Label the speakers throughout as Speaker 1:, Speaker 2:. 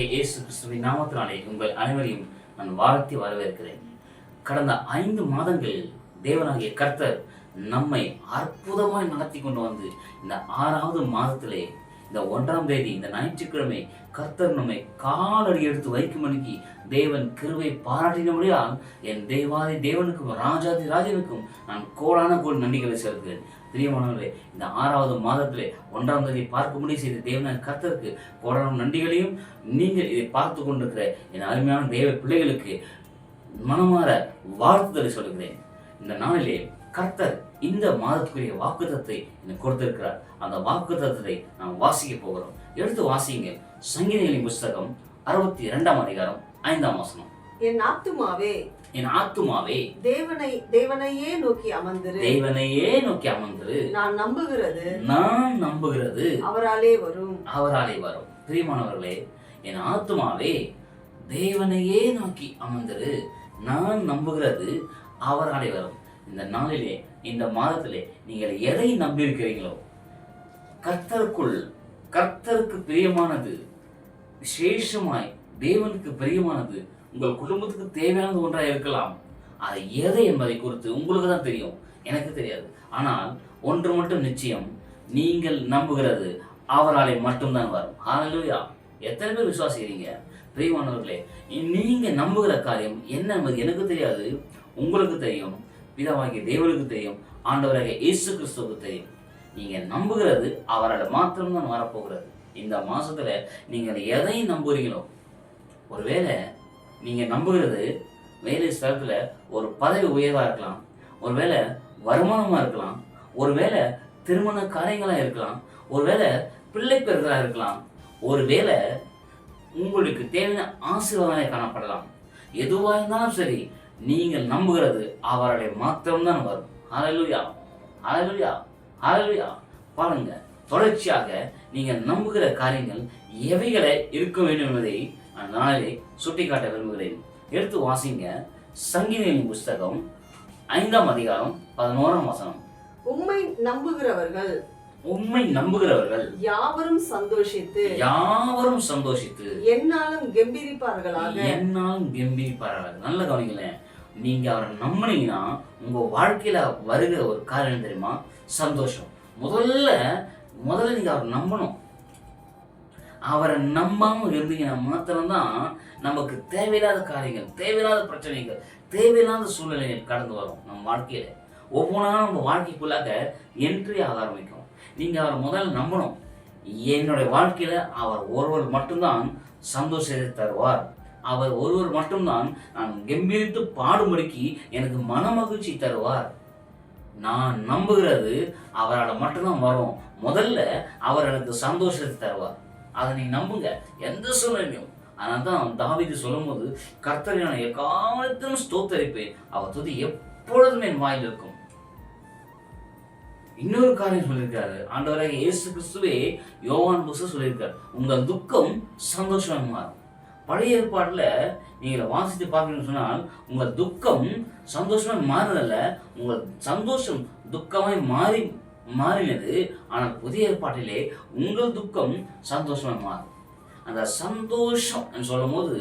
Speaker 1: கர்த்தராகிய இயேசு கிறிஸ்துவின் நாமத்தினாலே உங்கள் அனைவரையும் நான் வாழ்த்தி வரவேற்கிறேன். கடந்த ஐந்து மாதங்களில் தேவனாகிய கர்த்தர் நம்மை அற்புதமாய் நடத்தி கொண்டு வந்து இந்த ஆறாவது மாதத்திலே இந்த ஒன்றாம் தேதி இந்த ஞாயிற்றுக்கிழமை கர்த்தர் நம்மை காலடி எடுத்து வைக்கும் மணிக்கு தேவன் கிருவை பாராட்டினபடியால் என் தேவாதி தேவனுக்கும் ராஜாதி ராஜனுக்கும் நான் கோடான கோடி நன்றிகளை செலுத்துகிறேன். பிரியமானவர்களே இந்த ஆறாவது மாதத்திலே ஒன்றாம் தேதி பார்க்கும்படி செய்த தேவனான கர்த்தருக்கு கோடான நன்றிகளையும் நீங்கள் இதை பார்த்து கொண்டிருக்கிற என் அருமையான தேவ பிள்ளைகளுக்கு மனமாற வாழ்த்துதலை சொல்கிறேன் இந்த நாளிலே கர்த்தர் இந்த மாதத்துக்குரிய வாக்குத்தத்தை எனக்கு கொடுத்திருக்கிறார். அந்த வாக்குத்தத்தை நாம் வாசிக்க போகிறோம். எடுத்து வாசிங்க சங்கீதங்களின் புஸ்தகம் அறுபத்தி இரண்டாம் அதிகாரம் ஐந்தாம் வசனம்.
Speaker 2: என் ஆத்துமாவே.
Speaker 1: என் ஆத்துமாவே.
Speaker 2: தேவனை தேவனையே நோக்கி அமர்ந்திரு.
Speaker 1: தேவனையே நோக்கி அமர்ந்திரு.
Speaker 2: நான் நம்புகிறது.
Speaker 1: நான் நம்புகிறது.
Speaker 2: அவராலே வரும்.
Speaker 1: அவராலே வரும். பிரியமானவர்களே என் ஆத்துமாவே தேவனையே நோக்கி அமர்ந்திரு. நான் நம்புகிறது அவராலே வரும். இந்த நாளிலே இந்த மாதத்திலே நீங்கள் எதை நம்பியிருக்கிறீங்களோ கர்த்தருக்குள் கர்த்தருக்கு பிரியமானது விசேஷமாய் தேவனுக்கு பிரியமானது உங்கள் குடும்பத்துக்கு தேவையானது ஒன்றாக இருக்கலாம். அது எதை என்பதை குறித்து உங்களுக்கு தான் தெரியும். எனக்கு தெரியாது. ஆனால் ஒன்று மட்டும் நிச்சயம் நீங்கள் நம்புகிறது அவராலே மட்டும்தான் வரும். ஆனால் எத்தனை பேர் விசுவாசிக்கிறீங்க? பிரியமானவர்களே நீங்கள் நம்புகிற காரியம் என்ன என்பது எனக்கு தெரியாது. உங்களுக்கு தெரியும். பிதாவாகிய தேவனுக்கு தெரியும். ஆண்டவராக இயேசு கிறிஸ்துவுக்கு தெரியும். நீங்கள் நம்புகிறது அவரால் மாத்திரம்தான் வரப்போகிறது. இந்த மாதத்தில் நீங்கள் எதை நம்புகிறீங்களோ ஒருவேளை நீங்கள் நம்புகிறது வேலை ஸ்தலத்தில் ஒரு பதவி உயர்வாக இருக்கலாம் ஒருவேளை வருமானமா இருக்கலாம் ஒருவேளை திருமண காரியங்களாக இருக்கலாம் ஒருவேளை பிள்ளை பெறுதலாக இருக்கலாம் ஒருவேளை உங்களுக்கு தேவையான ஆசீர்வாதமாக காணப்படலாம். எதுவாக இருந்தாலும் சரி நீங்கள் நம்புகிறது அவருடைய மாத்திரம்தான் வரும். ஹalleluya ஹalleluya ஹalleluya பாருங்க தொடர்ச்சியாக நீங்கள் நம்புகிற காரியங்கள் எவைகளை இருக்க வேண்டும் என்பதை நாளிலே சுட்டிக்காட்ட விரும்புகிறேன். எடுத்து வாசிங்க சங்கீதங்களின் புஸ்தகம் ஐந்தாம் அதிகாரம் பதினோராம் வசனம்.
Speaker 2: உம்மை நம்புகிறவர்கள்
Speaker 1: உண்மை நம்புகிறவர்கள்
Speaker 2: யாவரும் சந்தோஷித்து
Speaker 1: யாவரும் சந்தோஷித்து
Speaker 2: என்னாலும் கெம்பீரிப்பார்களாக.
Speaker 1: என்னாலும் கம்பீரிப்பார்கள் நல்ல கவனிங்களேன் நீங்க அவரை நம்பினீங்கன்னா உங்க வாழ்க்கையில வருகிற ஒரு காரியம் தெரியுமா? சந்தோஷம். முதல்ல முதல்ல நீங்க அவரை நம்பணும். அவரை நம்பாமல் இருந்தீங்கன்னா மாத்திரம்தான் நமக்கு தேவையில்லாத காரியங்கள் தேவையில்லாத பிரச்சனைகள் தேவையில்லாத சூழ்நிலைகள் கடந்து வரும் நம்ம வாழ்க்கையில். ஒவ்வொன்றா நம்ம வாழ்க்கைக்குள்ளாக என்ட்ரி ஆக ஆரம்பிக்கும். நீங்கள் அவரை முதல்ல நம்பணும். என்னுடைய வாழ்க்கையில் அவர் ஒருவர் மட்டும்தான் சந்தோஷத்தை தருவார். அவர் ஒருவர் மட்டும்தான் நான் கம்பீரித்து பாடும்படிக்கு எனக்கு மன மகிழ்ச்சி தருவார். நான் நம்புகிறது அவரால் மட்டும்தான் வரும். முதல்ல அவர் எனக்கு சந்தோஷத்தை தருவார். அதை நீ நம்புங்க. எந்த சூழ்நிலையும் ஆனால் தான் தாவிது சொல்லும்போது கர்த்தரை நான் எக்காலத்திலும் ஸ்தோத்தரிப்பேன். அவர் துதி எப்பொழுதுமே என் வாயில் இருக்கும். இன்னொரு காரியம் சொல்லியிருக்காரு. ஆண்டவராக இயேசு கிறிஸ்துவே யோவான் புஸ்தகம் சொல்லியிருக்காரு. உங்கள் துக்கம் சந்தோஷமா மாறும். பழைய ஏற்பாட்டில் நீங்கள் வாசித்து பார்க்கணும்னு சொன்னால் உங்கள் துக்கம் சந்தோஷமா மாறுதல்ல உங்கள் சந்தோஷம் துக்கமாய் மாறி மாறினது. ஆனால் புதிய ஏற்பாட்டிலே உங்கள் துக்கம் சந்தோஷமா மாறும். அந்த சந்தோஷம் சொல்லும் போது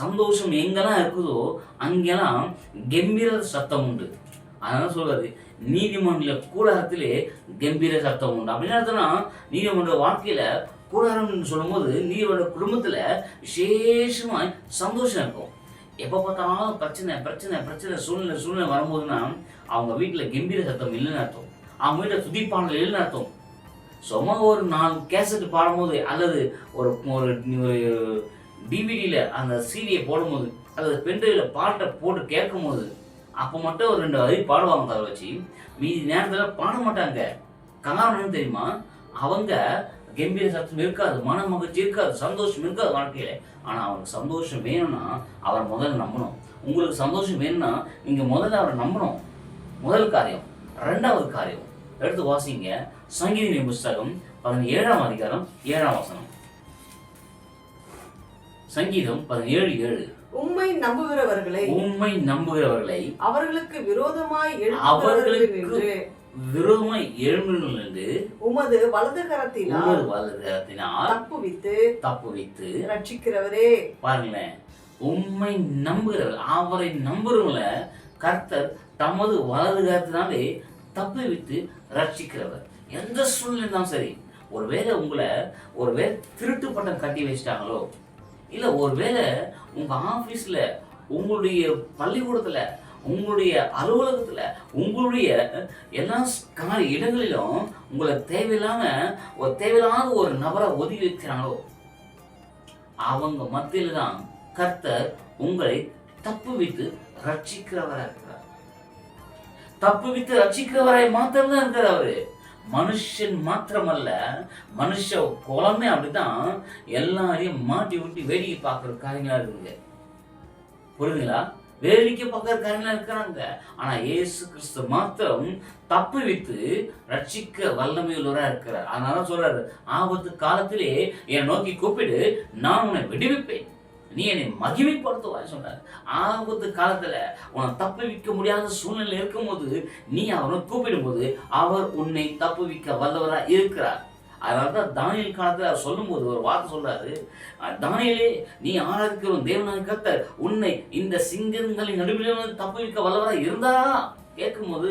Speaker 1: சந்தோஷம் எங்கெல்லாம் இருக்குதோ அங்கெல்லாம் கம்பீர சத்தம் உண்டு. அதனால சொல்றது. நீதிமன்ற கூடாரத்திலே கம்பீர சத்தம் உண்டு. அப்படின்னு அர்த்தம்னா நீதிமன்ற வாழ்க்கையில கூடாரம்னு சொல்லும்போது நீதிமன்ற குடும்பத்துல விசேஷமாய் சந்தோஷம் இருக்கும். எப்போ பார்த்தாலும் பிரச்சனை பிரச்சனை பிரச்சனை சூழ்நிலை சூழ்நிலை வரும்போதுன்னா அவங்க வீட்டில் கம்பீர சத்தம் இல்லைன்னு அர்த்தம். அவங்க வீட்டில் துதிப்பாடல் இல்லைன்னு அர்த்தம் சும்மா ஒரு நாலு கேசட் பாடும்போது அல்லது ஒரு ஒரு ஒரு டிவிடியில் அந்த சீடியை போடும்போது அல்லது பென்ட்ரைவில் பாட்டை போட்டு கேட்கும்போது அப்போ மட்டும் ஒரு ரெண்டு வரி பாடுவாங்க தவிர வச்சு மீதி நேரத்தில் பாட மாட்டாங்க. காரணம் என்ன தெரியுமா? அவங்க கம்பீர சத்தம் இருக்காது மன மகிழ்ச்சி இருக்காது சந்தோஷம் இருக்காது வாழ்க்கையில. ஆனால் அவருக்கு சந்தோஷம் வேணும்னா அவரை முதல்ல நம்பணும். உங்களுக்கு சந்தோஷம் வேணும்னா நீங்கள் முதல்ல அவரை நம்பணும். முதல் காரியம். ரெண்டாவது காரியம். எடுத்து வாசிங்க. சங்கீத புஸ்தகம் பதினேழாம் அதிகாரம் ஏழாம் வசனம். சங்கீதம் பதினேழு ஏழு.
Speaker 2: உம்மை நம்புகிறவர்களை
Speaker 1: உண்மை நம்புகிறவர்களை
Speaker 2: அவர்களுக்கு விரோதமாய்
Speaker 1: அவர்களுக்கு விரோதமாய் எழும்பிலிருந்து
Speaker 2: உமது வலது கரத்தினால்
Speaker 1: ஒவ்வொரு வலதுகரத்தினால்
Speaker 2: தப்புவித்து
Speaker 1: தப்பு வைத்து
Speaker 2: ரட்சிக்கிறவரே
Speaker 1: பாருங்களேன். உண்மை நம்புகிறவர் அவரை நம்புறவங்கள கர்த்தர் தமது வலது கரத்தினாலே தப்பி விட்டு ரட்சிக்கிறவர். எந்த சூழ்நிலை சரி ஒருவேளை உங்களை ஒருவேளை திருட்டு பட்டம் கட்டி வச்சிட்டாங்களோ இல்லை ஒருவேளை உங்க ஆபீஸ்ல உங்களுடைய பள்ளிக்கூடத்துல உங்களுடைய அலுவலகத்துல உங்களுடைய எல்லா கால இடங்களிலும் உங்களை தேவையில்லாம ஒரு தேவையில்லாத ஒரு நபரை ஒதுக்கி வைக்கிறாங்களோ அவங்க மத்தியில தான் கர்த்தர் உங்களை தப்புவித்து தப்பு வித்து தப்புவித்து மாத்திரம் மாத்திரம்தான் இருக்கிறார் அவரு. மனுஷன் மாத்திரமல்ல மனுஷ குலமே அப்படிதான் எல்லாரையும் மாட்டி விட்டு வேடிக்கை பார்க்குற காரியங்களா இருக்குங்க புரியுதுங்களா வேடிக்கை பார்க்குற காரியங்களா இருக்கிறாங்க. ஆனா இயேசு கிறிஸ்து மாத்திரம் தப்பு வித்து ரட்சிக்க வல்லமையுள்ளவரா இருக்கிறார். அதனால சொல்றாரு ஆபத்து காலத்திலே என்னை நோக்கி கூப்பிடு நான் உன்னை விடுவிப்பேன். நீ என்னை மகிமைப்படுத்துவாய் சொன்னார். ஆபத்து காலத்தில் உன்னை தப்புவிக்க முடியாத சூழ்நிலை இருக்கும்போது நீ அவரை கூப்பிடும்போது அவர் உன்னை தப்புவிக்க வல்லவரா இருக்கிறார். அதனால தான் தானியல் காலத்தில் அவர் சொல்லும்போது ஒரு வார்த்தை சொல்றாரு. தானியலே நீ ஆராதிக்கிறோம் தேவனாக கத்த உன்னை இந்த சிங்கங்களின் நடுவில் தப்புவிக்க வல்லவரா இருந்தாரா கேட்கும்போது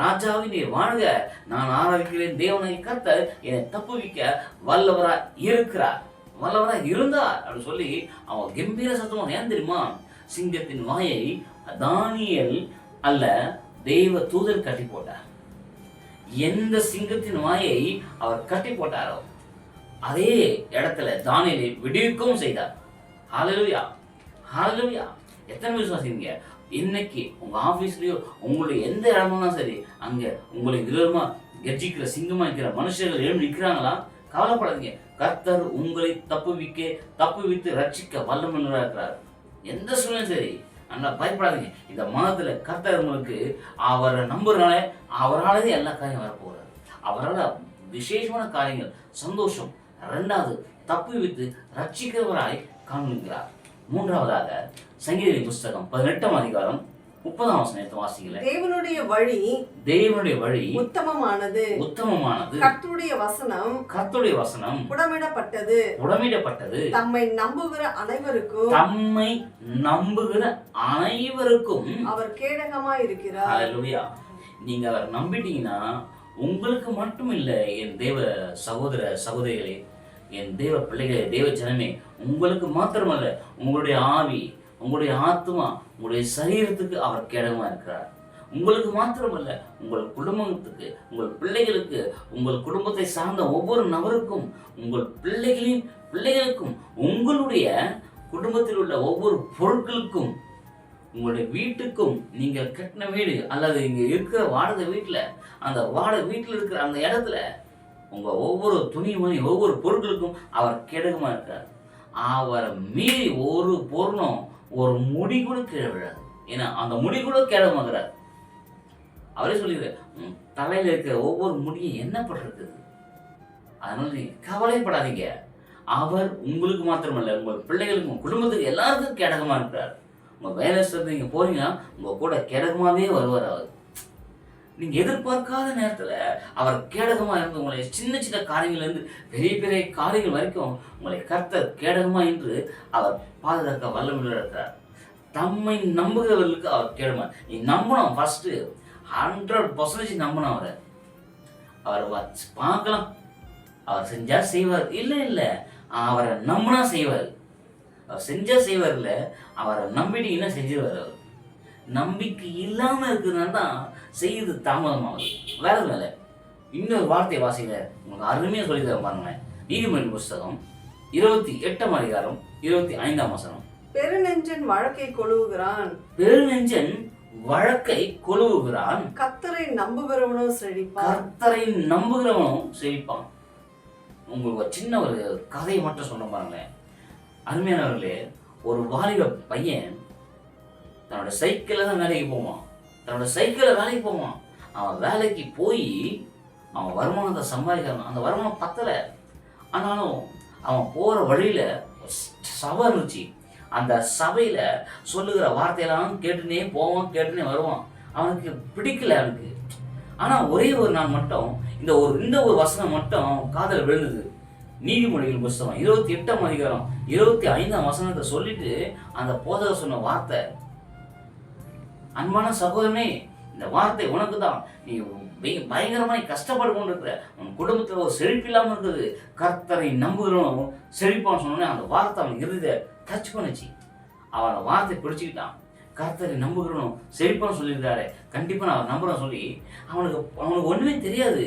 Speaker 1: ராஜாவை நீ வாழ்க. நான் ஆராதிக்கிறேன் தேவனை கத்த என்னை தப்புவிக்க வல்லவரா இருக்கிறார். வல்லவராக இருந்தார் அப்படின்னு சொல்லி அவன் கம்பீர சத்தமா ஏன் தெரியுமா? சிங்கத்தின் வாயை தானியல் அல்ல தெய்வ தூதர் கட்டி போட்டார். எந்த சிங்கத்தின் வாயை அவர் கட்டி போட்டாரோ அதே இடத்துல தானியலை விடுவிக்கவும் செய்தார். ஹalleluya ஹalleluya. எத்தனை விசுவாசிங்க? இன்னைக்கு உங்க ஆபீஸ்லயோ உங்களுடைய எந்த இடமா சரி அங்க உங்களை விரோதமா கர்ஜிக்கிற சிங்கமா இருக்கிற மனுஷர்கள் எழுந்து நிற்கிறாங்களா கவலைப்படாதீங்க. கர்த்தர் உங்களை தப்புவிக்க தப்புவித்து ரட்சிக்க வல்லமல்லராக இருக்கிறார் எந்த சூழ்நிலை சரி நல்லா பயப்படாதீங்க. இந்த மாதத்துல கர்த்தர் உங்களுக்கு அவரை நம்புறனால அவராலே எல்லா காரியம் வரப்போகிறார் அவரால் விசேஷமான காரியங்கள் சந்தோஷம். ரெண்டாவது தப்பு வித்து ரட்சிக்கிறவராய் காண்கிறார். மூன்றாவதாக சங்கீத புஸ்தகம் பதினெட்டாம் அதிகாரம் முப்பதாம் வசனத்தை வாசிக்கல
Speaker 2: தேவனுடைய வழி
Speaker 1: தேவனுடைய வழி
Speaker 2: உத்தமமானது.
Speaker 1: உத்தமமானது.
Speaker 2: கர்த்தருடைய வசனம்
Speaker 1: கர்த்தருடைய வசனம்
Speaker 2: புடமிடப்பட்டது
Speaker 1: உடமிடப்பட்டது.
Speaker 2: தம்மை நம்புகிற அனைவருக்கும்
Speaker 1: தம்மை நம்புகிற அனைவருக்கும்
Speaker 2: அவர் கேடகமா இருக்கிறார்
Speaker 1: ஹalleluya. நீங்க அவரை நம்பிட்டீங்கன்னா உங்களுக்கு மட்டும் இல்லை என் தேவ சகோதர சகோதரிகளே என் தேவ பிள்ளைகளே தேவ ஜனமே உங்களுக்கு மாத்திரமல்ல உங்களுடைய ஆவி உங்களுடைய ஆத்மா உங்களுடைய சரீரத்துக்கு அவர் கேடகமாக இருக்கிறார். உங்களுக்கு மாத்திரமல்ல உங்கள் குடும்பத்துக்கு உங்கள் பிள்ளைகளுக்கு உங்கள் குடும்பத்தை சார்ந்த ஒவ்வொரு நபருக்கும் உங்கள் பிள்ளைகளின் பிள்ளைகளுக்கும் உங்களுடைய குடும்பத்தில் உள்ள ஒவ்வொரு பொருட்களுக்கும் உங்களுடைய வீட்டுக்கும் நீங்கள் கட்டின வீடு அல்லது இங்கே இருக்கிற வாடகை வீட்டில் அந்த வாடகை வீட்டில் இருக்கிற அந்த இடத்துல உங்கள் ஒவ்வொரு துணிமணி ஒவ்வொரு பொருட்களுக்கும் அவர் கெடுகமாக இருக்கார் அவரை மீறி ஒரு பொருளும் ஒரு முடி கூட கீழே விழாது. ஏன்னா அந்த முடி கூட கேடகமாகிறார் அவரே சொல்லிடுறார் தலையில் இருக்கிற ஒவ்வொரு முடியும் என்ன பட்டிருக்குது? அதனால நீங்க கவலைப்படாதீங்க. அவர் உங்களுக்கு மாத்திரமல்ல உங்கள் பிள்ளைகளுக்கு உங்க குடும்பத்துக்கு எல்லாருக்கும் கேடகமா இருக்கிறார். உங்க வேலை ஸ்தலத்துக்கு நீங்க போறீங்கன்னா உங்க கூட கேடகமாவே வருவார் அவர். நீங்க எதிர்பார்க்காத நேரத்துல அவர் கேடகமா இருந்து உங்களை சின்ன சின்ன காரியங்கள்ல இருந்து பெரிய பெரிய காரியங்கள் வரைக்கும் உங்களை கர்த்தர் கேடகமா என்று அவர் பாதுகாக்க வல்லமையுள்ள இருக்கிறார் தம்மை நம்புகிறவர்களுக்கு அவர் கேடமா நீ நம்பணும் ஃபர்ஸ்ட் ஹண்ட்ரட் பர்சன்டேஜ் நம்பணும் அவரை. அவர் பார்க்கலாம். அவர் செஞ்சா செய்வார். இல்லை இல்லை. அவரை நம்பினா செய்வார். அவர் செஞ்சா செய்வார் இல்லை அவரை நம்பிட்டீங்கன்னா செஞ்சிருவார் அவர். நம்பிக்கை இல்லாமல் இருக்கிறதுனால தான் செய்யுது தாமதமாகுது வேற வேலை இன்னொரு வார்த்தை வாசிங்க உங்களுக்கு அருமையா சொல்லி தர பாருங்களேன். நீதிமன்ற புஸ்தகம் இருபத்தி எட்டாம் அதிகாரம் இருபத்தி ஐந்தாம் வசனம்.
Speaker 2: பெருநெஞ்சன் வழக்கை கொழுவுகிறான்.
Speaker 1: பெருநெஞ்சன் வழக்கை கொழுவுகிறான்.
Speaker 2: கத்தரை நம்புகிறவனோ செழிப்பான்.
Speaker 1: கர்த்தரை நம்புகிறவனும் செழிப்பான். உங்களுக்கு ஒரு சின்ன ஒரு கதையை மட்டும் சொல்ல பாருங்களேன். அருமையானவர்களே ஒரு வாலிப பையன் தன்னோட சைக்கிளில் தான் வேலைக்கு போவான். தன்னோட சைக்கிளில் வேலைக்கு போவான். அவன் வேலைக்கு போய் அவன் வருமானத்தை சம்பாதிக்கிறான். அந்த வருமானம் பத்தலை. ஆனாலும் அவன் போகிற வழியில் சபை இருந்துச்சு. அந்த சபையில் சொல்லுகிற வார்த்தையெல்லாம் கேட்டுனே போவான் கேட்டுனே வருவான். அவனுக்கு பிடிக்கல அவனுக்கு. ஆனால் ஒரே ஒரு நாள் மட்டும் இந்த ஒரு இந்த ஒரு வசனம் மட்டும் காதல் விழுந்தது. நீதிமொழிகள் புஸ்தகம் இருபத்தி எட்டாம் அதிகாரம் இருபத்தி ஐந்தாம் வசனத்தை சொல்லிட்டு அந்த போதகர் சொன்ன வார்த்தை அன்பான சகோதரனே இந்த வார்த்தை உனக்கு தான் நீ பயங்கரமாய் கஷ்டப்பட்டு கொண்டிருக்கிற. உன் குடும்பத்தில் ஒரு செழிப்பு இல்லாமல் இருக்குது கர்த்தரை நம்புகிறவனும் செழிப்பான்னு சொன்னோன்னே அந்த வார்த்தை அவன் இருத டச் பண்ணுச்சு. அவன் அந்த வார்த்தை பிடிச்சிக்கிட்டான். கர்த்தரை நம்புகிறவனும் செழிப்பான்னு சொல்லியிருக்காரு. கண்டிப்பாக நான் அவன் நம்புறேன் சொல்லி அவனுக்கு அவனுக்கு ஒன்றுமே தெரியாது.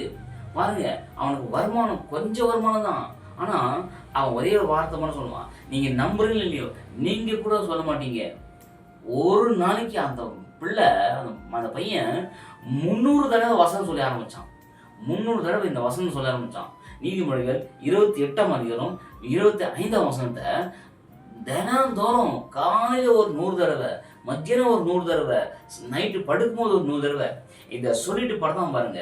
Speaker 1: பாருங்க அவனுக்கு வருமானம் கொஞ்சம் வருமானம் தான். ஆனால் அவன் ஒரே ஒரு வார்த்தை மட்டும் சொல்லுவான். நீங்கள் நம்புறீங்களோ இல்லையோ நீங்கள் கூட சொல்ல மாட்டீங்க. ஒரு நாளைக்கு அந்த பிள்ளை அந்த அந்த பையன் முந்நூறு தடவை வசனம் சொல்லி ஆரம்பித்தான் முந்நூறு தடவை இந்த வசனம் சொல்ல ஆரம்பித்தான் நீதிமொழிகள் இருபத்தி எட்டாம் அதிகாரம் இருபத்தி ஐந்தாம் வசனத்தை தினந்தோறும் காலையில் ஒரு நூறு தடவை மத்தியானம் ஒரு நூறு தடவை நைட்டு படுக்கும்போது ஒரு நூறு தடவை இதை சொல்லிட்டு படத்தான் பாருங்க.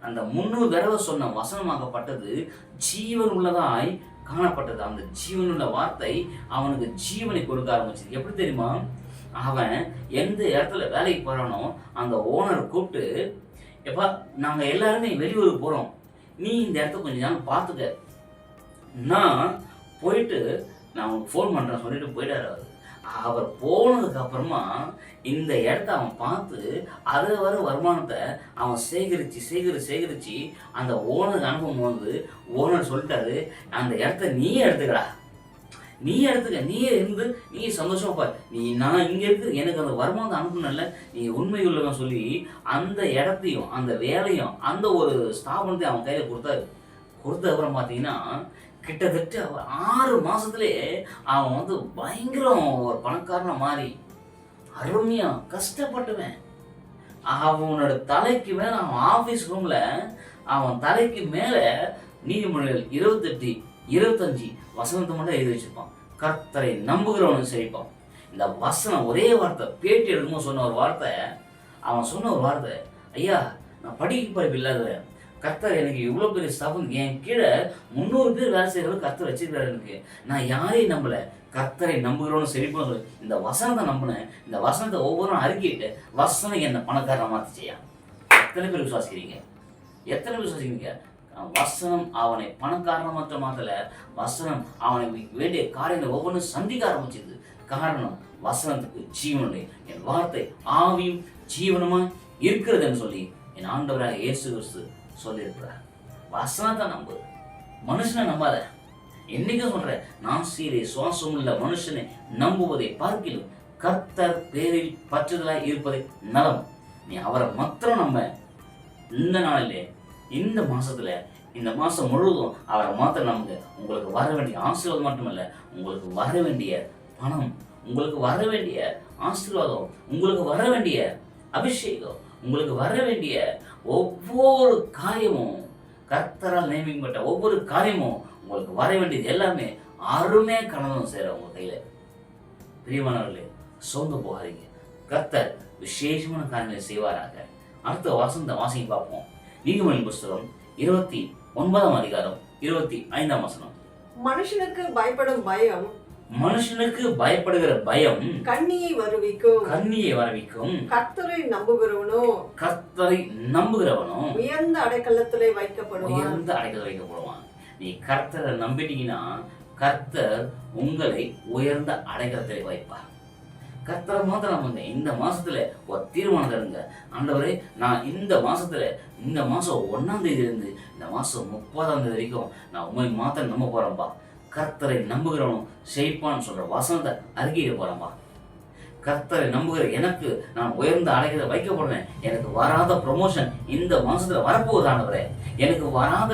Speaker 1: அந்த முந்நூறு தடவை சொன்ன வசனமாக்கப்பட்டது ஜீவன் உள்ளதாய் காணப்பட்டது. அந்த ஜீவனுள்ள வார்த்தை அவனுக்கு ஜீவனை கொடுக்க ஆரம்பிச்சது. எப்படி தெரியுமா? அவன் எந்த இடத்துல வேலைக்கு போகிறானோ அந்த ஓனர் கூப்பிட்டு எப்பா நாங்கள் எல்லாருமே வெளியூருக்கு போகிறோம் நீ இந்த இடத்த கொஞ்ச நாள் பார்த்துக்க நான் போயிட்டு நான் உனக்கு ஃபோன் பண்ணுறேன் சொல்லிட்டு போயிட்டார் அவர். அவர் போனதுக்கு அப்புறமா இந்த இடத்த அவன் பார்த்து அது வர வருமானத்தை அவன் சேகரித்து சேகரி சேகரித்து அந்த ஓனருக்கு அனுப்பும் போது ஓனர் சொல்லிட்டாரு அந்த இடத்த நீ எடுத்துக்கடா. நீ எடுத்துக்க நீயே இருந்து நீ சந்தோஷமா பார். நீ நான் இங்கே இருக்கு எனக்கு அந்த வருமானத்தை அனுப்பணும்ல நீ உண்மை உள்ளவன் சொல்லி அந்த இடத்தையும் அந்த வேலையும் அந்த ஒரு ஸ்தாபனத்தையும் அவன் கையில் கொடுத்தாரு. கொடுத்த அப்புறம் பார்த்தீங்கன்னா கிட்டத்தட்ட ஆறு மாதத்துலேயே அவன் வந்து பயங்கரம் ஒரு பணக்காரனாக மாறி அருமையாக கஷ்டப்பட்டுவேன். அவனோட தலைக்கு மேலே அவன் ஆஃபீஸ் ரூமில் அவன் தலைக்கு மேலே நீதிமன்றங்கள் இருபத்தெட்டு இருபத்தஞ்சி வசனத்தை மட்டும் எழுதி வச்சிருப்பான். கர்த்தரை நம்புகிறவனும் செழிப்பான். இந்த வசனம் ஒரே வார்த்தை பேட்டி எடுக்கும்போது சொன்ன ஒரு வார்த்தை அவன் சொன்ன ஒரு வார்த்தை ஐயா நான் படிக்க படிப்பு இல்லாதவன். கர்த்தர் எனக்கு இவ்வளோ பெரிய ஸ்தாபனம் என் கீழே முந்நூறு பேர் வேலை செய்கிறவங்க கர்த்தர் வச்சிருக்காரு எனக்கு. நான் யாரையும் நம்பல. கர்த்தரை நம்புகிறோன்னு செழிப்போம் சொல்லி இந்த வசனத்தை நம்பினேன். இந்த வசனத்தை ஒவ்வொரு அறுக்கிட்டு வசனம் என்ன பணக்காரனை செய்யா எத்தனை பேர் விசுவாசிக்கிறீங்க? எத்தனை பேர் விசுவாசிக்கிறீங்க? வசனம் அவனை பணக்காரணம் மட்டும் மாத்தல வசனம் அவனை வேண்டிய காரியங்களை ஒவ்வொன்றும் சந்திக்க ஆரம்பிச்சது. காரணம் வசனத்துக்கு ஜீவனுடைய என் வார்த்தை ஆவியும் ஜீவனமா இருக்கிறதுன்னு சொல்லி என் ஆண்டவராக இயேசு கிறிஸ்து சொல்லியிருக்கிறார். வசனத்தை நம்பு. மனுஷனை நம்பாத. என்னைக்கும் சொல்றேன் நான் சீரே சுவாசம் உள்ள மனுஷனை நம்புவதை பார்க்கிலும் கர்த்தர் பேரில் பற்றுதலாக இருப்பதை நலம். நீ அவரை மாத்திரம் நம்ம இந்த நாளிலே இந்த மாசத்துல இந்த மாசம் முழுவதும் அவரை மாத்திரம் நமக்கு உங்களுக்கு வர வேண்டிய ஆசீர்வாதம் மட்டுமல்ல உங்களுக்கு வர வேண்டிய பணம் உங்களுக்கு வர வேண்டிய ஆசீர்வாதம் உங்களுக்கு வர வேண்டிய அபிஷேகம் உங்களுக்கு வர வேண்டிய ஒவ்வொரு காரியமும் கர்த்தரால் நியமிக்கப்பட்ட ஒவ்வொரு காரியமும் உங்களுக்கு வர வேண்டியது எல்லாமே அருமே கணவன் சேர உங்க கையில. பிரியமானவர்களே சோர்ந்து போகாதீங்க. கர்த்தர் விசேஷமான காரியங்களை செய்வாராக. அடுத்த வாசந்த வாசிங்க பார்ப்போம். நீதிமொழி புஸ்தகம் இருபத்தி ஒன்பதாம் அதிகாரம் இருபத்தி ஐந்தாம் வசனம்.
Speaker 2: மனுஷனுக்கு பயப்படும் பயம்
Speaker 1: மனுஷனுக்கு பயப்படுகிற பயம்
Speaker 2: கண்ணியை வருவிக்கும்.
Speaker 1: கண்ணியை வரவிக்கும்.
Speaker 2: கர்த்தரை நம்புகிறவனோ?
Speaker 1: கர்த்தரை நம்புகிறவனும்
Speaker 2: உயர்ந்த அடைக்கலத்திலே வைக்கப்படுவான்.
Speaker 1: உயர்ந்த அடைக்கல் வைக்கப்படுவான். நீ கர்த்தரை நம்பிட்டீங்கன்னா கர்த்தர் உங்களை உயர்ந்த அடைக்கலத்திலே வைப்பார். கர்த்தரை மாத்திரம் நம்புங்க இந்த மாசத்துல ஒரு தீர்மானம் தருங்க. ஆண்டவரே நான் இந்த மாசத்துல இந்த மாசம் ஒன்னாம் தேதியில இருந்து இந்த மாசம் முப்பதாம் தேதி வரைக்கும் நான் உண்மை மாத்திரம் நம்ப போறேன்பா. கர்த்தரை நம்புகிறவனும் செய்ப்பான்னு சொல்ற வசனத்தை அறிக்கையிட போறேன்பா. கர்த்தரை நம்புகிற எனக்கு நான் உயர்ந்த அடைகளை வைக்கப்படுவேன் எனக்கு வராத ப்ரொமோஷன் இந்த மாசத்துல வரப்போகுதானவரே எனக்கு வராத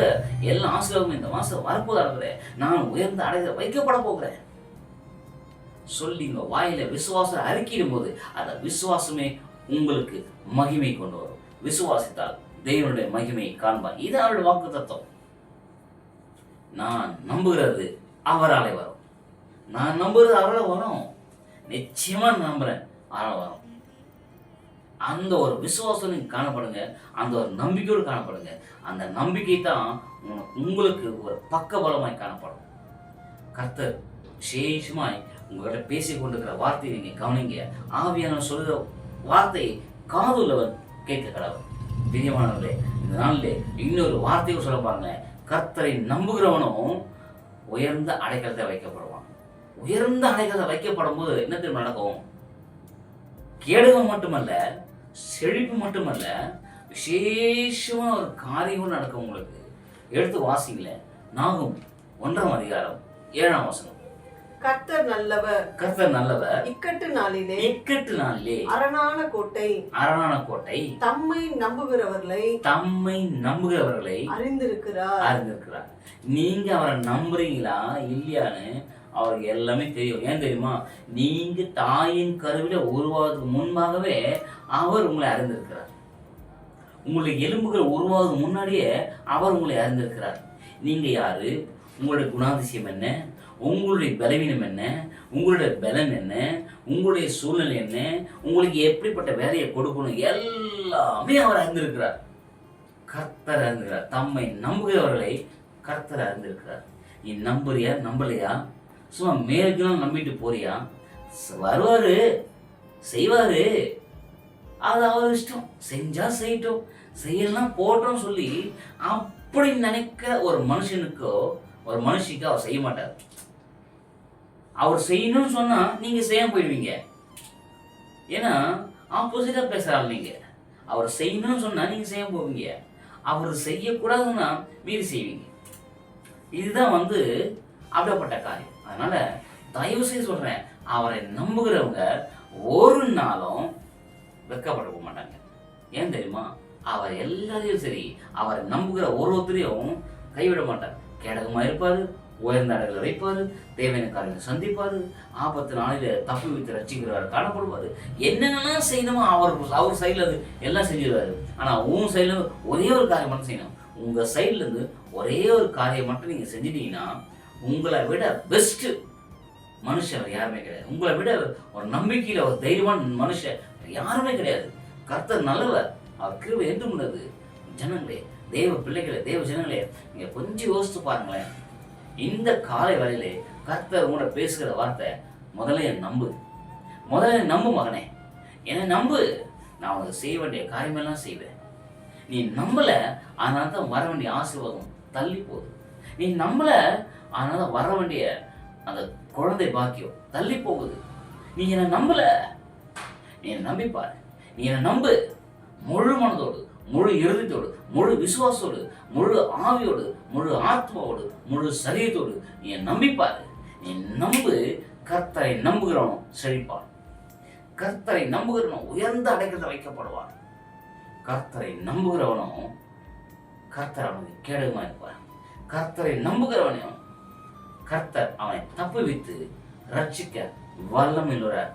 Speaker 1: எல்லா ஆசிரியமும் இந்த மாசத்துல வரப்போகுது நான் உயர்ந்த அடைகளை வைக்கப்பட போகிறேன். சொல்லிங்க வாயில விசுவாசம் அறிக்கிடும் போது அந்த விசுவாசமே உங்களுக்கு மகிமை கொண்டு வரும். விசுவாசித்தால் தேவனுடைய மகிமையை காண்பார். இது அவருடைய வாக்கு தத்துவம் நான் நம்புகிறது அவராலே வரும். நான் நம்புறது அவரால் வரும். நிச்சயமா நம்புறேன் அவரால் வரும். அந்த ஒரு விசுவாசம் காணப்படுங்க அந்த ஒரு நம்பிக்கையோடு காணப்படுங்க. அந்த நம்பிக்கை தான் உங்களுக்கு ஒரு பக்க பலமாய் காணப்படும். கர்த்தர் விசேஷமாய் உங்கள்கிட்ட பேசி கொண்டிருக்கிற வார்த்தையை நீங்கள் கவனிங்க. ஆவியான சொல்கிற வார்த்தையை காதுள்ளவர் கேட்க கடவுள். பிரியமானவர்களே இந்த நாளில் இன்னொரு வார்த்தையை சொல்ல பாருங்க கர்த்தரை நம்புகிறவனும் உயர்ந்த அடைக்கலத்தை வைக்கப்படுவான். உயர்ந்த அடைக்கலத்தை வைக்கப்படும் போது என்ன திரும்ப நடக்கும்? கேடுகம் மட்டுமல்ல செழிப்பு மட்டுமல்ல விசேஷமா ஒரு காரியமும் நடக்கும் உங்களுக்கு. எடுத்து வாசிங்களேன். நாகும் ஒன்றாம் அதிகாரம் ஏழாம் வசனம்.
Speaker 2: கர்த்தர் நல்லவர்.
Speaker 1: கர்த்தர் நல்லவர்.
Speaker 2: இக்கட்டு நாளிலே
Speaker 1: இக்கட்டு நாளிலே
Speaker 2: அரணான கோட்டை.
Speaker 1: அரணான கோட்டை
Speaker 2: தம்மை நம்புகிறவர்களை
Speaker 1: தம்மை நம்புகிறவர்களை
Speaker 2: அறிந்திருக்கிறார்.
Speaker 1: அறிந்திருக்கிறார். நீங்க அவரை நம்புறீங்களா? இல்லையான்னு அவருக்கு எல்லாமே தெரியும். ஏன் தெரியுமா? நீங்க தாயின் கருவில உருவாவதுக்கு முன்பாகவே அவர் உங்களை அறிந்திருக்கிறார். உங்களுடைய எலும்புகள் உருவாவதுக்கு முன்னாடியே அவர் உங்களை அறிந்திருக்கிறார். நீங்க யாரு? உங்களுடைய குணாதிசயம் என்ன? உங்களுடைய பலவீனம் என்ன? உங்களுடைய பலன் என்ன? உங்களுடைய சூழ்நிலை என்ன? உங்களுக்கு எப்படிப்பட்ட வேலையை கொடுக்கணும்? எல்லாமே அவர் அறிந்திருக்கிறார். கர்த்தர் அறிந்திருக்கிறார். தம்மை நம்புகிறவர்களை கர்த்தர் அறிந்திருக்கிறார். நீ நம்புறியா? நம்பலையா? சும்மா மேற்கெல்லாம் நம்பிட்டு போறியா? வருவார் வருவாரு செய்வாரு. அது அவர் இஷ்டம். செஞ்சா செய்யட்டும். செய்யலாம் போட்டோம் சொல்லி அப்படி நினைக்கிற ஒரு மனுஷனுக்கோ ஒரு மனுஷிக்கோ அவர் செய்ய மாட்டார். அவர் செய்யணும்னு சொன்னா நீங்க செய்ய போயிடுவீங்க. ஏன்னா ஆப்போசிட்டா பேசுறாள் நீங்கள் அவர் செய்யணும்னு சொன்னா நீங்க செய்ய போவீங்க. அவர் செய்யக்கூடாதுன்னா மீறி செய்வீங்க. இதுதான் வந்து அப்படிப்பட்ட காரியம். அதனால தயவு செய்து சொல்றேன் அவரை நம்புகிறவங்க ஒரு நாளும் வெக்கப்பட போக மாட்டாங்க. ஏன் தெரியுமா? அவர் எல்லாரையும் சரி அவரை நம்புகிற ஒரு ஒருத்தரையும் கைவிட மாட்டார். கேடகமா இருப்பாரு உயர்ந்த இடங்களை வைப்பார் தேவையான காரியங்களை சந்திப்பார் ஆபத்து நாளில் தப்பி வைத்து ரசிக்கிறவர் காணப்படுவார். என்னென்னலாம் செய்யணுமோ அவர் அவர் சைடில் அது எல்லாம் செஞ்சிருவாரு. ஆனால் உன் சைடில் ஒரே ஒரு காரியம் மட்டும் செய்யணும். உங்கள் சைட்லேருந்து ஒரே ஒரு காரியம் மட்டும் நீங்கள் செஞ்சிட்டீங்கன்னா உங்களை விட பெஸ்ட்டு மனுஷன் யாருமே கிடையாது. உங்களை விட ஒரு நம்பிக்கையில் ஒரு தைரியமான மனுஷன் யாருமே கிடையாது. கர்த்தர் நல்லவர். அவர் கிருவை என்று முன்னது ஜனங்களே தேவ பிள்ளைகளே தேவ ஜனங்களே நீங்கள் கொஞ்சம் யோசித்து பாருங்களேன். இந்த காலை வேளையிலே கர்த்தர் உங்களோட பேசுகிற வார்த்தை முதல்ல என் நம்பு. முதல்ல நம்பு மகனே. என்னை நம்பு. நான் உனக்கு செய்ய வேண்டிய காரியமெல்லாம் செய்வேன். நீ நம்பல அதனால தான் வர வேண்டிய ஆசீர்வாதம் தள்ளி போகுது. நீ நம்பல அதனால தான் வர வேண்டிய அந்த குழந்தை பாக்கியம் தள்ளி போகுது. நீ என்னை நம்பல. நீ என்னை நம்பிப்பார் நீ என்னை நம்பு. முழு மனதோடு முழு இறுதித்தோடு முழு விசுவாசத்தோடு முழு ஆவியோடு முழு ஆத்மாவோடு முழு சரீரத்தோடு நீ நம்பிப்பாரு. நீ நம்பு கர்த்தரை நம்புகிறவனும் செழிப்பான். கர்த்தரை நம்புகிறவனும் உயர்ந்த அடைக்கிறத வைக்கப்படுவான். கர்த்தரை நம்புகிறவனும் கர்த்தர் அவனுக்கு கேடகமா இருப்பார். கர்த்தரை நம்புகிறவனையும் கர்த்தர் அவனை தப்புவித்து ரட்சிக்க வல்லமில்லுறார்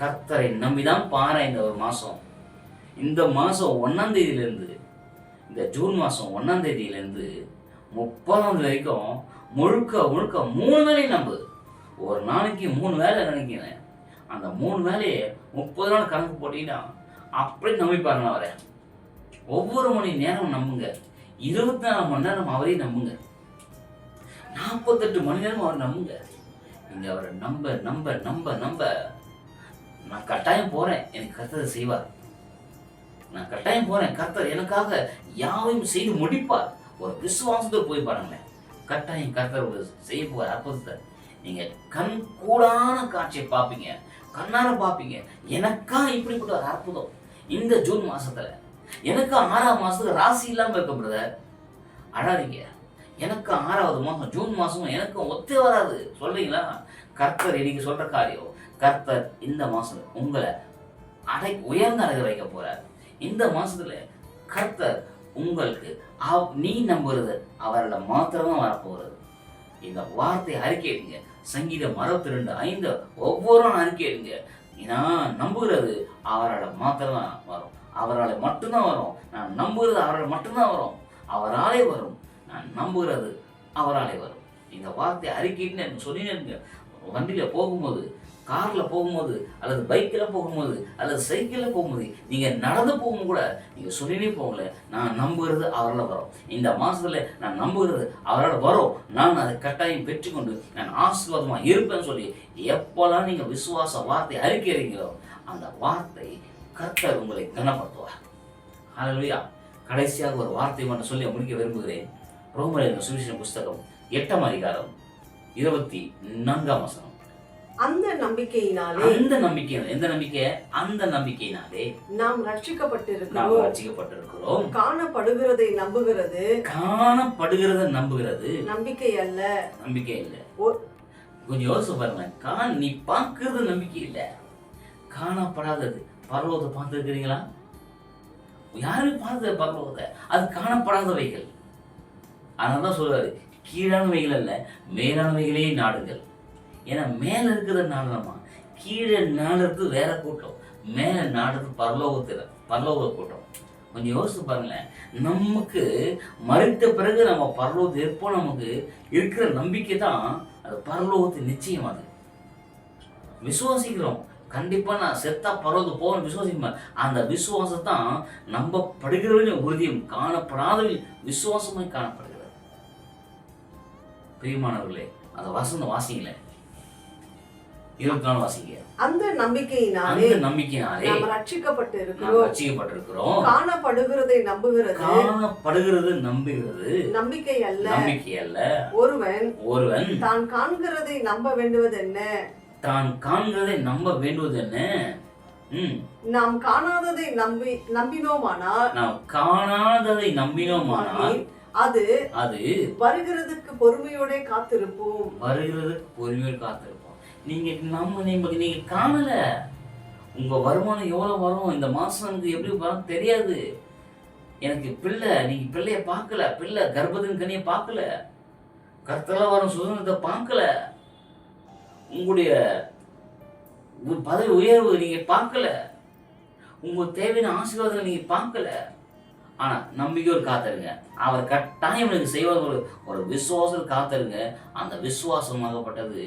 Speaker 1: கர்த்தரை நம்பிதான் பாரு இந்த ஒரு மாதம் இந்த மாதம் ஒன்னாம் தேதியிலேருந்து இந்த ஜூன் மாதம் ஒன்னாம் தேதியிலேருந்து முப்பதாம் தேதி வரைக்கும் முழுக்க முழுக்க மூணு வேலையும் நம்பு. ஒரு நாளைக்கு மூணு வேலை நினைக்கிறேன். அந்த மூணு வேலையை முப்பது நாள் கணக்கு போட்டீங்கன்னா அப்படி நம்பி பாருங்க அவரை. ஒவ்வொரு மணி நேரம் நம்புங்க. இருபத்தி நாலு மணி நேரம் அவரையும் நம்புங்க. நாற்பத்தெட்டு மணி நேரம் அவர் நம்புங்க. நீங்க அவரை நம்ப நம்ப நம்ப நம்ப. நான் கட்டாயம் போறேன். எனக்கு கர்த்தர் செய்வார். நான் கட்டாயம் போறேன். கர்த்தர் எனக்காக யாவையும் செய்து முடிப்பார். ஒரு விசுவாசத்தை போய் பாருங்களேன். கட்டாயம் கர்த்தர் செய்ய போகிற அற்புதத்தை நீங்க கண் கூடான காட்சியை பார்ப்பீங்க. கண்ணார பார்ப்பீங்க. எனக்கா இப்படிப்பட்ட ஒரு அற்புதம் இந்த ஜூன் மாசத்துல. எனக்கு ஆறாம் மாசத்துக்கு ராசி இல்லாம இருக்க பிரதர் அழாதீங்க. எனக்கு ஆறாவது மாசம் ஜூன் மாசம் எனக்கும் ஒத்தே வராது. சொல்றீங்களா? கர்த்தர் இன்னைக்கு சொல்ற காரியம் கர்த்தர் இந்த மாசம் உங்களை அடை உயர்ந்த அடைய வைக்க போறார். இந்த மாசத்துல கர்த்தர் உங்களுக்கு அவ்- நீ நம்புறது அவரோட மாத்திரமா வரப்போகிறது இந்த வார்த்தை அறிக்கையிடுங்க. சங்கீதம் அறுபத்தி ரெண்டு ஐந்து ஒவ்வொரு நாளும் அறிக்கையிடுங்க. நான் நம்புகிறது அவரோட மாத்திரம்தான் வரும். அவரால் மட்டும்தான் வரும். நான் நம்புகிறது அவரால் மட்டும்தான் வரும். அவராலே வரும். நான் நம்புகிறது அவராலே வரும். இந்த வார்த்தை அறிக்கைன்னு எனக்கு சொல்லினேங்க வண்டியில் போகும்போது காரில் போகும்போது அல்லது பைக்கில் போகும்போது அல்லது சைக்கிளில் போகும்போது நீங்கள் நடந்து போகும் கூட நீங்கள் சொல்லினே போகல. நான் நம்புகிறது அவரால் வரும். இந்த மாதத்தில் நான் நம்புகிறது அவரால் வரும். நான் அதை கட்டாயம் பெற்றுக்கொண்டு நான் ஆசீர்வாதமாக இருப்பேன்னு சொல்லி எப்போல்லாம் நீங்கள் விசுவாச வார்த்தை அறிக்கிறீங்களோ அந்த வார்த்தை கர்த்தர் உங்களை கனப்படுத்துவார். அதுலையா கடைசியாக ஒரு வார்த்தை மட்டும் சொல்லி முடிக்க விரும்புகிறேன். ரோமர் சுவிசேஷ புஸ்தகம் எட்டாம் அதிகாரம் இருபத்தி நான்காம் வசனம்.
Speaker 2: அந்த நம்பிக்கையினாலே
Speaker 1: அந்த நம்பிக்கை எந்த நம்பிக்கை அந்த நம்பிக்கையினாலே
Speaker 2: நாம் ரட்சிக்கப்பட்டிருக்கிறோம்.
Speaker 1: ரட்சிக்கப்பட்டிருக்கிறோம்.
Speaker 2: காணப்படுகிறதை நம்புகிறது.
Speaker 1: காணப்படுகிறத நம்புகிறது.
Speaker 2: நம்பிக்கை அல்ல.
Speaker 1: நம்பிக்கை இல்லை. கொஞ்சம் யோசிச்சு பாருங்க. காண் நீ பார்க்கறது நம்பிக்கை இல்லை. காணப்படாதது. பரலோகத்தை பார்த்துருக்கிறீங்களா? யாரும் பார்த்தது பரலோகத்தை. அது காணப்படாதவைகள். அதனால தான் சொல்றாரு கீழானவைகள் அல்ல மேலானவைகளே நாடுங்கள். ஏன்னா மேலே இருக்கிற நாடணுமா கீழே நாடுறது வேற கூட்டம். மேலே நாடுறது பரலோகத்தில் பரலோக கூட்டம். கொஞ்சம் யோசிச்சு பாருங்களேன். நமக்கு மறித்த பிறகு நம்ம பரலோகத்தில் இருப்போம். நமக்கு இருக்கிற நம்பிக்கை தான் அது பரலோகத்து நிச்சயம் அது. விசுவாசிக்கிறோம். கண்டிப்பா நான் செத்தா பரவது போகணும் விசுவாசிக்கிறோம் அந்த விசுவாசம் தான் நம்ப உறுதியும் காணப்படாதவர்கள் விசுவாசமாய் காணப்படுகிறது. பிரியமானவர்களே அந்த வசந்த வாசிங்களேன். இருபத்தி நாலு வாசிங்க.
Speaker 2: அந்த நம்பிக்கையினாலே
Speaker 1: அந்த நம்பிக்கையினாலே
Speaker 2: நாம்
Speaker 1: நாம்
Speaker 2: ரட்சிக்கப்பட்டிருக்கிறோம்.
Speaker 1: ரட்சிக்கப்பட்டிருக்கிறோம்
Speaker 2: காணப்படுகிறதை நம்புகிறது.
Speaker 1: காணப்படுகிறது நம்புகிறது.
Speaker 2: நம்பிக்கை அல்ல.
Speaker 1: நம்பிக்கை அல்ல.
Speaker 2: ஒருவன்
Speaker 1: ஒருவன்
Speaker 2: தான் காண்கிறதை நம்ப வேண்டுவது என்ன
Speaker 1: தான் காண்கிறதை நம்ப வேண்டுவது என்ன
Speaker 2: நாம் காணாததை நம்பி நம்பினோமானால்
Speaker 1: நாம் காணாததை நம்பினோமானால்
Speaker 2: அது
Speaker 1: அது
Speaker 2: வருகிறதுக்கு பொறுமையோட காத்திருப்போம்.
Speaker 1: வருகிறதுக்கு பொறுமையோடு காத்திருப்போம். நீங்கள் நம்ம நீங்கள் நீங்கள் காணலை. உங்கள் வருமானம் எவ்வளோ வரும்? இந்த மாதம் எனக்கு எப்படி வரும் தெரியாது. எனக்கு பிள்ளை நீங்கள் பிள்ளைய பார்க்கல. பிள்ளை கர்ப்பத்தின் கனியை பார்க்கல. கர்த்தலாக வரும் சுதந்திரத்தை பார்க்கல. உங்களுடைய பதவி உயர்வு நீங்கள் பார்க்கல. உங்கள் தேவையான ஆசீர்வாதங்களை நீங்கள் பார்க்கல. ஆனா நம்பிக்கையோடு காத்திருங்க. அவர் கட்டாயம் எனக்கு செய்வார் ஒரு ஒரு விசுவாசம் காத்திருங்க. அந்த விசுவாசமாகப்பட்டது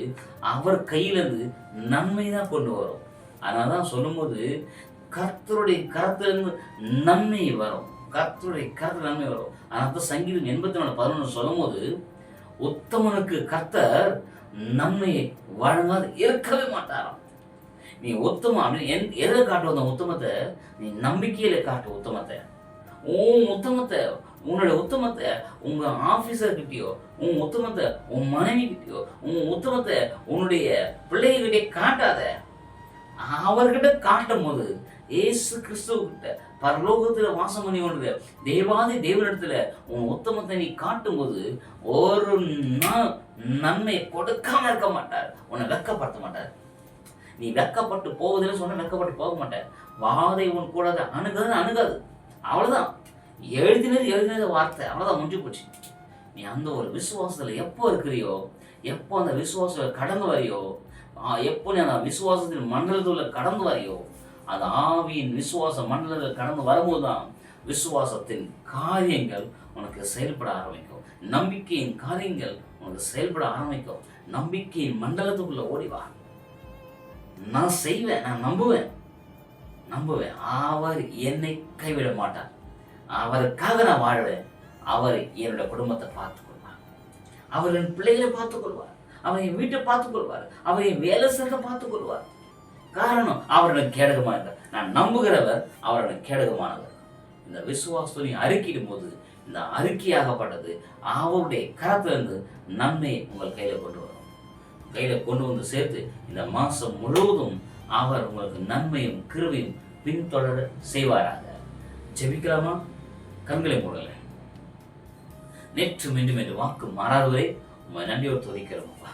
Speaker 1: அவர் கையிலேருந்து நன்மை தான் கொண்டு வரும். அதனால தான் சொல்லும்போது கர்த்தருடைய கரத்திலிருந்து நன்மை வரும். கர்த்தருடைய கருத்து நன்மை வரும். அதனால தான் சங்கீதம் எண்பத்தி நாலு பதினொன்று சொல்லும்போது உத்தமனுக்கு கர்த்தர் நன்மையை வழங்காது இருக்கவே மாட்டாராம். நீ உத்தமம் அப்படின்னு என் எதை காட்டு அந்த உத்தமத்தை நீ நம்பிக்கையில காட்டு உத்தமத்தை. உன் உத்தமத்தை உன்னோட உத்தமத்தை உங்க ஆபீசர்கிட்டயோ உன் உத்தமத்தை உன் மனைவி கிட்டயோ உன் உத்தமத்தை உன்னுடைய பிள்ளைகிட்டே காட்டாத அவர்கிட்ட காட்டும் போது ஏசு கிறிஸ்துவ பரலோகத்துல வாசம் பண்ணி கொண்டு தேவாதி தேவனிடத்துல உன் உத்தமத்தை நீ காட்டும் போது ஒரு நன்மை கொடுக்காம இருக்க மாட்டார். உன்னை வெக்கப்படுத்த மாட்டார். நீ வெக்கப்பட்டு போவதில்லை சொன்ன வெக்கப்பட்டு போக மாட்டார். வாதை உன் கூட அணுகாது அணுகாது. அவ்வளோதான் எழுதினது எழுதினது வார்த்தை அவ்வளோதான் முடிஞ்சு போச்சு. நீ அந்த ஒரு விசுவாசத்தில் எப்போ இருக்கிறியோ எப்போ அந்த விசுவாசத்தில் கடந்து வரையோ எப்போ நீ அந்த விசுவாசத்தின் மண்டலத்துல கடந்து வரையோ அந்த ஆவியின் விசுவாச மண்டலத்தில் கடந்து வரும்போது தான் விசுவாசத்தின் காரியங்கள் உனக்கு செயல்பட ஆரம்பிக்கும். நம்பிக்கையின் காரியங்கள் உனக்கு செயல்பட ஆரம்பிக்கும். நம்பிக்கையின் மண்டலத்துக்குள்ள ஓடி வா. நான் செய்வேன் நான் நம்புவேன். நம்புவேன் அவர் என்னை கைவிட மாட்டார். அவருக்காக நான் வாழ்வேன். அவர் என்னோட குடும்பத்தை பார்த்துக் கொள்வார் அவர் என் பிள்ளைகளை பார்த்துக் கொள்வார் அவர் என் வீட்டை பார்த்துக்கொள்வார். அவர் என் வேலை செய்றத பார்த்துக்கொள்வார். காரணம் அவரோட எனக்கு இருந்தார் நான் நம்புகிறவர் அவரோட கேடகமானவர். இந்த விசுவாசத்தை அறிக்கையிடும் போது இந்த அறிக்கையாகப்பட்டது அவருடைய கரத்திலிருந்து நன்மையை உங்கள் கையில கொண்டு வரும். கையில கொண்டு வந்து சேர்த்து இந்த மாசம் முழுவதும் அவர் உங்களுக்கு நன்மையும் கிருவையும் பின்தொடர செய்வாராக. ஜெபிக்கலாமா? கண்களை மூடல நேற்று மீண்டும் என்று வாக்கு மாறாதவரை உங்களை நன்றியோடு துதிக்கிறோம்ப்பா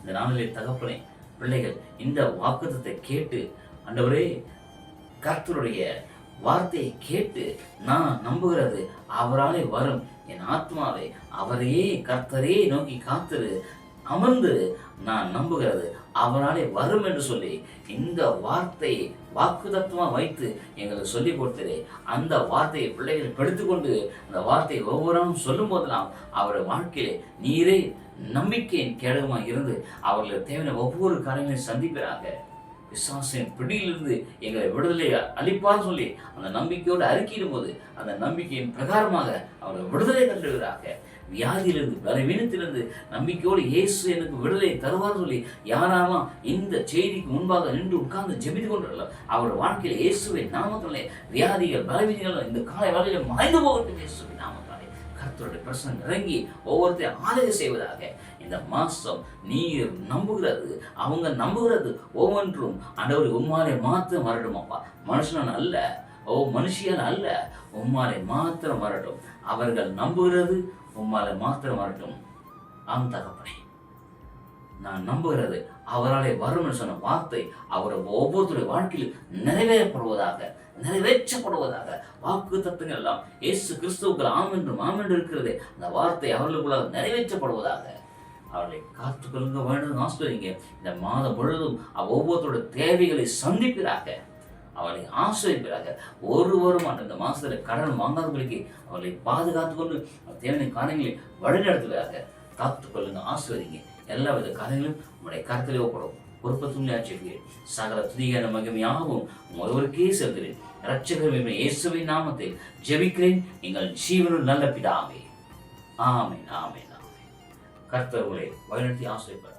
Speaker 1: இந்த நாளிலே தகப்பனே பிள்ளைகள் இந்த வாக்குத்தத்தை கேட்டு அண்டவரே கர்த்தருடைய வார்த்தையை கேட்டு நான் நம்புகிறது அவராலே வரும். என் ஆத்மாவை அவரையே கர்த்தரே நோக்கி காத்துரு அமர்ந்து நான் நம்புகிறது. அவனாலே வரும் என்று சொல்லி இந்த வார்த்தையை வாக்குதத்துவமா வைத்து எங்களுக்கு சொல்லி கொடுத்ததே. அந்த வார்த்தையை பிள்ளைகள் படுத்துக்கொண்டு அந்த வார்த்தையை ஒவ்வொரு சொல்லும் போதெல்லாம் அவருடைய வாழ்க்கையிலே நீரே நம்பிக்கையின் கேடகமாக இருந்து அவர்களுக்கு தேவையான ஒவ்வொரு காரியங்களையும் சந்திப்பீராக. விசுவாசின் பிடியிலிருந்து எங்களை விடுதலை அளிப்பார் சொல்லி அந்த நம்பிக்கையோடு அறிக்கையிடும் போது அந்த நம்பிக்கையின் பிரகாரமாக அவர்கள் விடுதலை கண்டுகிறார்கள் வியாதியிலிருந்து பலவீனத்திலிருந்து நம்பிக்கையோடு இயேசு எனக்கு விடுதலை தருவார் சொல்லி யாரெல்லாம் இந்த செய்திக்கு முன்பாக நின்று உட்கார்ந்து ஜெபித்து கொண்டிருக்கலாம் அவருடைய வாழ்க்கையில் இயேசுவை நாமத்திலே வியாதிகள் பலவீனங்கள் இந்த காலை வேளையில் மறைந்து போகட்டும் இயேசுவை நாமத்தாலே கர்த்தருடைய பிரசனம் இறங்கி ஒவ்வொருத்தையும் ஆதரவு செய்வதாக இந்த மாசம் நீர் நம்புகிறது. அவங்க நம்புகிறது ஒவ்வொன்றும். ஆண்டவர் உம்மாலே மாத்திரம் வரட்டும் அப்பா. மனுஷன் அல்ல. ஓ மனுஷியன் அல்ல. உம்மாலை மாத்திரம் வரட்டும். அவர்கள் நம்புகிறது உம்மாலை மாத்திரம் வரட்டும். ஆம் தகப்பனே. நான் நம்புகிறது அவராலே வரும்னு சொன்ன வார்த்தை அவரை ஒவ்வொருத்தருடைய வாழ்க்கையில் நிறைவேறப்படுவதாக நிறைவேற்றப்படுவதாக வாக்கு தத்துவங்கள் எல்லாம் இயேசு கிறிஸ்துவுக்கள் ஆம் என்றும் ஆம் என்று இருக்கிறதே அந்த வார்த்தை அவர்களுக்குள்ள நிறைவேற்றப்படுவதாக அவர்களை காத்துக்கொள்ளுங்க வேண்டும் ஆசிரியங்க இந்த மாதம் முழுவதும் அவ் தேவைகளை சந்திப்பதாக அவளை ஆசிரியப்பாக ஒருவரும் அந்த மாசத்துல கடன் வாங்காதவர்களுக்கு அவளை பாதுகாத்து கொண்டு தேவையான காரியங்களை வழிநடத்துவதாக காத்துக்கொள்ளுங்க ஆசிரியங்க எல்லா வித காரியங்களும் உங்களுடைய கருத்திலே ஒப்படும். பொறுப்பத்துள்ளே ஆட்சிக்கிறேன் சகல துதியான மகிமையாகவும் ஒருவருக்கே செல்கிறேன். இரட்சகர் இயேசுவின் நாமத்தில் ஜெபிக்கிறேன். எங்கள் ஜீவனும் நல்ல பிதாவே. ஆமென் ஆமென் ஆமென். கர்த்தர்களை வழிநடத்தி ஆசிரியப்படார்